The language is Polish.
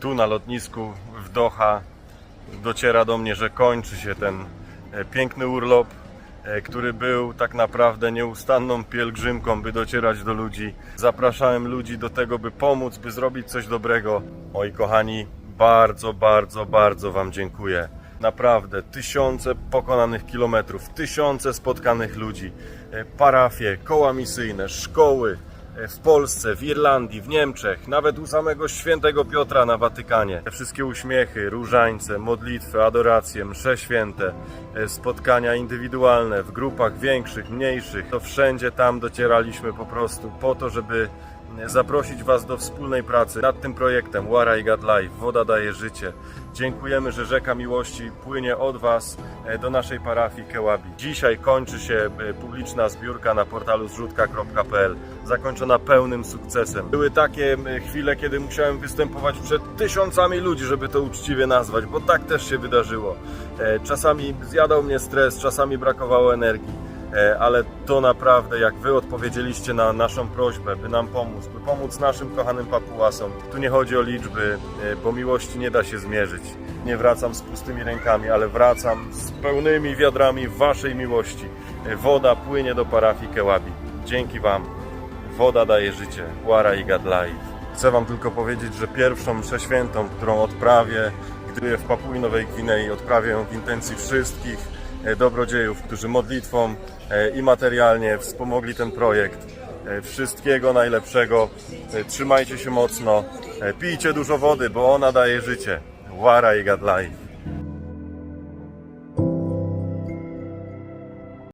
tu na lotnisku w Doha dociera do mnie, że kończy się ten e, piękny urlop, e, który był tak naprawdę nieustanną pielgrzymką, by docierać do ludzi. Zapraszałem ludzi do tego, by pomóc, by zrobić coś dobrego. Moi kochani, bardzo, bardzo, bardzo Wam dziękuję. Naprawdę, tysiące pokonanych kilometrów, tysiące spotkanych ludzi, e, parafie, koła misyjne, szkoły, w Polsce, w Irlandii, w Niemczech, nawet u samego świętego Piotra na Watykanie. Te wszystkie uśmiechy, różańce, modlitwy, adoracje, msze święte, e, spotkania indywidualne w grupach większych, mniejszych, to wszędzie tam docieraliśmy po prostu po to, żeby e, zaprosić Was do wspólnej pracy nad tym projektem Wara i God Life. Woda daje życie. Dziękujemy, że rzeka miłości płynie od Was e, do naszej parafii Kełabi. Dzisiaj kończy się e, publiczna zbiórka na portalu zrzutka.pl, zakończona pełnym sukcesem. Były takie chwile, kiedy musiałem występować przed tysiącami ludzi, żeby to uczciwie nazwać, bo tak też się wydarzyło. E, Czasami zjadał mnie stres, czasami brakowało energii. E, ale to naprawdę, jak Wy odpowiedzieliście na naszą prośbę, by nam pomóc, by pomóc naszym kochanym papułasom. Tu nie chodzi o liczby, e, bo miłości nie da się zmierzyć. Nie wracam z pustymi rękami, ale wracam z pełnymi wiadrami Waszej miłości. E, Woda płynie do parafii Kełabi. Dzięki Wam. Woda daje życie. Łara i Life. Chcę Wam tylko powiedzieć, że pierwszą mszę świętą, którą odprawię, gdy w Papui Nowej Gwinei odprawię ją w intencji wszystkich dobrodziejów, którzy modlitwą e, i materialnie wspomogli ten projekt. E, Wszystkiego najlepszego. E, Trzymajcie się mocno. E, Pijcie dużo wody, bo ona daje życie. Łara i Life.